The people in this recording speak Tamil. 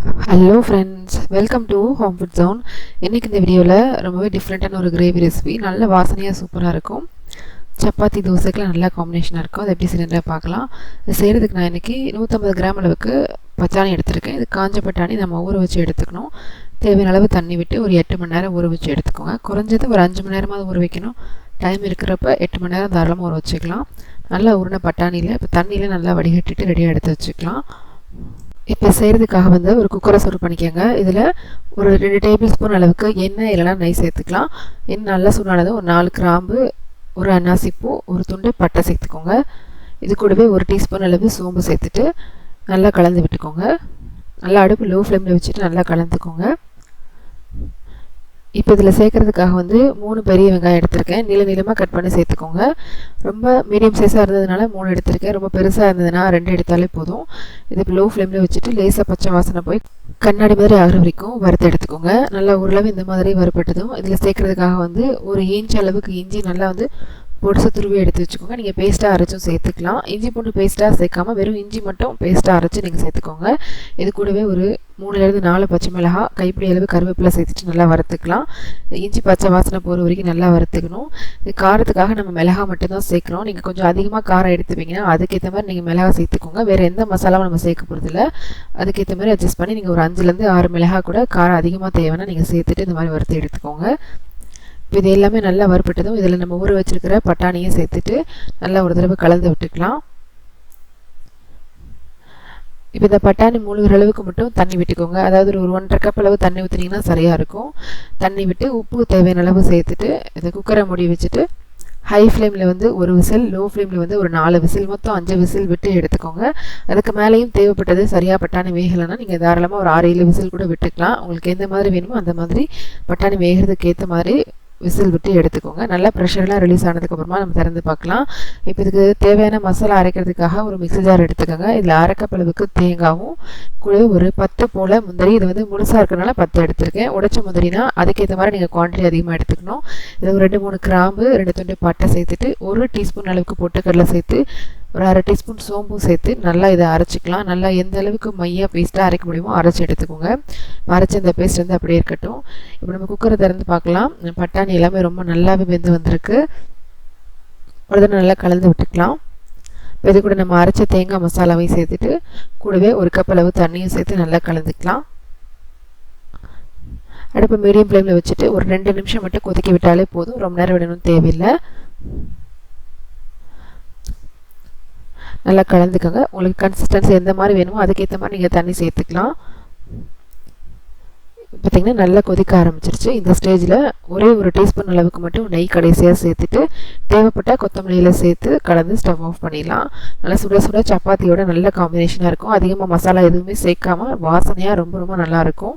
Hello friends welcome to home food zone இன்றைக்கி இந்த வீடியோவில் ரொம்பவே டிஃப்ரெண்ட்டான ஒரு கிரேவி ரெசிபி நல்ல வாசனையாக சூப்பராக இருக்கும். சப்பாத்தி தோசைக்கெலாம் நல்லா காம்பினேஷனாக இருக்கும். அதை எப்படி செய்யறதை பார்க்கலாம். இது செய்கிறதுக்கு நான் இன்றைக்கி நூற்றம்பது கிராம் அளவுக்கு பச்சாணி எடுத்திருக்கேன். இது காஞ்ச பட்டாணி நம்ம ஊற வச்சு எடுத்துக்கணும். தேவையான அளவு தண்ணி விட்டு ஒரு எட்டு மணி நேரம் ஊற வச்சு எடுத்துக்கோங்க. குறைஞ்சது ஒரு அஞ்சு மணி நேரமாவது ஊற வைக்கணும். டைம் இருக்கிறப்ப எட்டு மணி நேரம் தாராளமாக ஊற வச்சுக்கலாம். நல்லா உருணை பட்டாணியில் இப்போ தண்ணியில் நல்லா வடிகட்டிட்டு ரெடியாக எடுத்து வச்சுக்கலாம். இப்போ செய்கிறதுக்காக வந்து ஒரு குக்கரை சூடு பண்ணிக்கோங்க. இதில் ஒரு ரெண்டு டேபிள் ஸ்பூன் அளவுக்கு எண்ணெய் இல்லைனா நெய் சேர்த்துக்கலாம். எண்ணெய் நல்லா சூடானது ஒரு நாலு கிராம்பு ஒரு அன்னாசிப்பூ ஒரு துண்டு பட்டை சேர்த்துக்கோங்க. இது கூடவே ஒரு டீஸ்பூன் அளவு சோம்பு சேர்த்துட்டு நல்லா கலந்து விட்டுக்கோங்க. நல்லா அடுப்பு லோ ஃப்ளேமில் வச்சுட்டு நல்லா கலந்துக்கோங்க. இப்போ இதில் சேர்க்குறதுக்காக வந்து மூணு பெரிய வெங்காயம் எடுத்திருக்கேன். நீள நீளமாக கட் பண்ணி சேர்த்துக்கோங்க. ரொம்ப மீடியம் சைஸாக இருந்ததுனால மூணு எடுத்திருக்கேன். ரொம்ப பெருசாக இருந்ததுன்னா ரெண்டு எடுத்தாலே போதும். இது இப்போ லோ ஃப்ளேமில் வச்சுட்டு லேசாக பச்சை வாசனை போய் கண்ணாடி மாதிரி ஆகிற வரைக்கும் வறுத்து எடுத்துக்கோங்க. நல்லா ஓரளவு இந்த மாதிரி வறுப்பட்டதும் இதில் சேர்க்குறதுக்காக வந்து ஒரு இன்ச் அளவுக்கு இஞ்சி நல்லா வந்து பொடிசை துருவி எடுத்து வச்சுக்கோங்க. நீங்கள் பேஸ்ட்டாக அரைச்சும் சேர்த்துக்கலாம். இஞ்சி பூண்டு பேஸ்ட்டாக சேர்க்காம வெறும் இஞ்சி மட்டும் பேஸ்ட்டாக அரைச்சி நீங்கள் சேர்த்துக்கோங்க. இது கூடவே ஒரு மூணுலேருந்து நாலு பச்சை மிளகா கைப்பிடி அளவு கருவேப்பிலை சேர்த்துட்டு நல்லா வறுத்துக்கலாம். இஞ்சி பச்சை வாசனை போகிற வரைக்கும் நல்லா வறுத்துக்கணும். இது காரத்துக்காக நம்ம மிளகா மட்டும்தான் சேர்க்குறோம். நீங்கள் கொஞ்சம் அதிகமாக காரம் எடுத்துப்பீங்கன்னா அதுக்கேற்ற மாதிரி நீங்கள் மிளகா சேர்த்துக்கோங்க. வேறு எந்த மசாலாவும் நம்ம சேர்க்க போகிறதில்ல அதுக்கேற்ற மாதிரி அட்ஜஸ்ட் பண்ணி நீங்கள் ஒரு அஞ்சுலேருந்து ஆறு மிளகா கூட காரம் அதிகமாக தேவைன்னா நீங்கள் சேர்த்துட்டு இந்த மாதிரி வறுத்து எடுத்துக்கோங்க. இது எல்லாமே நல்லா வறுப்பட்டதும் இதில் நம்ம ஊற வச்சுருக்கிற பட்டாணியும் சேர்த்துட்டு நல்லா ஒரு தடவை கலந்து விட்டுக்கலாம். இப்போ இந்த பட்டாணி மூழ்கிற அளவுக்கு மட்டும் தண்ணி விட்டுக்கோங்க. அதாவது ஒரு ஒன்றரை கப் அளவு தண்ணி ஊற்றினீங்கன்னா சரியாக இருக்கும். தண்ணி விட்டு உப்பு தேவையான அளவு சேர்த்துட்டு இதை குக்கரை மூடி வச்சுட்டு ஹை ஃப்ளேமில் வந்து ஒரு விசில் லோ ஃப்ளேமில் வந்து ஒரு நாலு விசில் மொத்தம் அஞ்சு விசில் விட்டு எடுத்துக்கோங்க. அதுக்கு மேலேயும் தேவைப்பட்டது சரியாக பட்டாணி வேகலைன்னா நீங்கள் தாராளமாக ஒரு ஆறு ஏழு விசில் கூட விட்டுக்கலாம். உங்களுக்கு எந்த மாதிரி வேணுமோ அந்த மாதிரி பட்டாணி வேகிறதுக்கு ஏற்ற மாதிரி விசில் விட்டு எடுத்துக்கோங்க. நல்லா ப்ரெஷர்லாம் ரிலீஸ் ஆனதுக்கப்புறமா நம்ம திறந்து பார்க்கலாம். இப்போ இதுக்கு தேவையான மசாலா அரைக்கிறதுக்காக ஒரு மிக்சி ஜார் எடுத்துக்கோங்க. இதில் அரைக்கப்பளவுக்கு தேங்காவும் கூட ஒரு பத்து போல் முந்திரி. இது வந்து முழுசாக இருக்கிறனால பத்து எடுத்திருக்கேன். உடைச்ச முந்திரினா அதுக்கேற்ற மாதிரி நீங்கள் குவான்டிட்டி அதிகமாக எடுத்துக்கணும். இதில் ஒரு ரெண்டு மூணு கிராம்பு ரெண்டு துண்டு பட்டை சேர்த்துட்டு ஒரு டீஸ்பூன் அளவுக்கு பொட்டுக்கடலை சேர்த்து ஒரு அரை டீஸ்பூன் சோம்பும் சேர்த்து நல்லா இதை அரைச்சிக்கலாம். நல்லா எந்த அளவுக்கு மையாக பேஸ்ட்டாக அரைக்க முடியுமோ அரைச்சி எடுத்துக்கோங்க. அரைச்சி அந்த பேஸ்ட் வந்து அப்படியே இருக்கட்டும். இப்போ நம்ம குக்கரை திறந்து பார்க்கலாம். பட்டாணி எல்லாமே ரொம்ப நல்லாவே வெந்து வந்திருக்கு. ஒரு தடவை நல்லா கலந்து விட்டுக்கலாம். இப்போ இது கூட நம்ம அரைச்ச தேங்காய் மசாலாவையும் சேர்த்துட்டு கூடவே ஒரு கப் அளவு தண்ணியும் சேர்த்து நல்லா கலந்துக்கலாம். அடுப்பு மீடியம் ஃப்ளேமில் வச்சுட்டு ஒரு ரெண்டு நிமிஷம் மட்டும் கொதிக்க விட்டாலே போதும். ரொம்ப நேரம் விடணும்னு தேவையில்லை. நல்லா கலந்துக்கோங்க. உங்களுக்கு கன்சிஸ்டன்சி எந்த மாதிரி வேணுமோ அதுக்கேற்ற மாதிரி நீங்கள் தண்ணி சேர்த்துக்கலாம். பார்த்திங்கன்னா நல்லா கொதிக்க ஆரம்பிச்சிருச்சு. இந்த ஸ்டேஜில் ஒரே ஒரு டீஸ்பூன் அளவுக்கு மட்டும் நெய் கடைசியாக சேர்த்துட்டு தேவைப்பட்டால் கொத்தமல்லியில் சேர்த்து கலந்து ஸ்டவ் ஆஃப் பண்ணிடலாம். நல்லா சுட சுட சப்பாத்தியோட நல்ல காம்பினேஷனாக இருக்கும். அதிகமாக மசாலா எதுவுமே சேர்க்காம வாசனையாக ரொம்ப ரொம்ப நல்லாயிருக்கும்